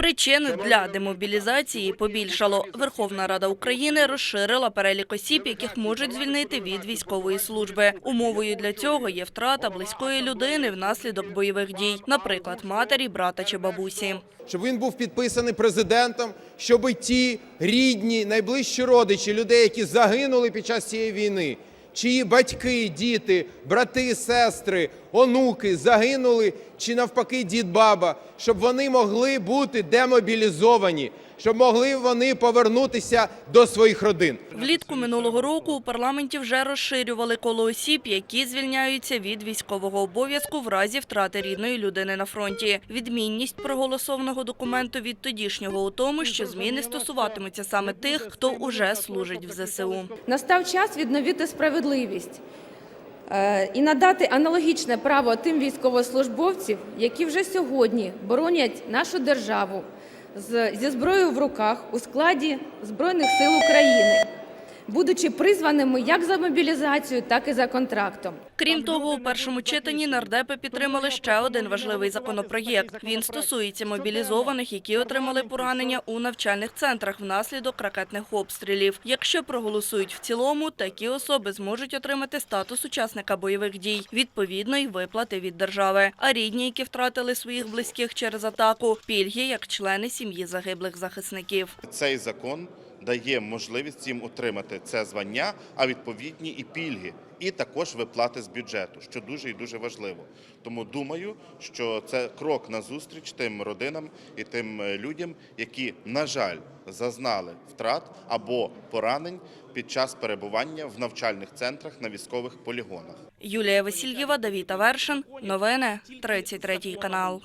Причин для демобілізації побільшало. Верховна Рада України розширила перелік осіб, яких можуть звільнити від військової служби. Умовою для цього є втрата близької людини внаслідок бойових дій, наприклад, матері, брата чи бабусі. щоб він був підписаний президентом, щоб ті рідні, найближчі родичі людей, які загинули під час цієї війни, чиї батьки, діти, брати, сестри, онуки загинули, чи навпаки дід, баба, щоб вони могли бути демобілізовані, щоб могли вони повернутися до своїх родин. Влітку минулого року у парламенті вже розширювали коло осіб, які звільняються від військового обов'язку в разі втрати рідної людини на фронті. Відмінність проголосованого документу від тодішнього у тому, що зміни стосуватимуться саме тих, хто уже служить в ЗСУ. Настав час відновити справедливість і надати аналогічне право тим військовослужбовцям, які вже сьогодні боронять нашу державу зі зброєю в руках у складі Збройних сил України, будучи призваними як за мобілізацію, так і за контрактом. Крім того, у першому читанні нардепи підтримали ще один важливий законопроєкт. Він стосується мобілізованих, які отримали поранення у навчальних центрах внаслідок ракетних обстрілів. Якщо проголосують в цілому, такі особи зможуть отримати статус учасника бойових дій, відповідно й виплати від держави. А рідні, які втратили своїх близьких через атаку, пільги як члени сім'ї загиблих захисників. Цей закон дає можливість їм отримати це звання, а відповідні і пільги, і також виплати з бюджету, що дуже і дуже важливо. Тому думаю, що це крок назустріч тим родинам і тим е, людям, які, на жаль, зазнали втрат або поранень під час перебування в навчальних центрах на військових полігонах. Юлія Васильєва, Давід Авершин. Новини 33 канал.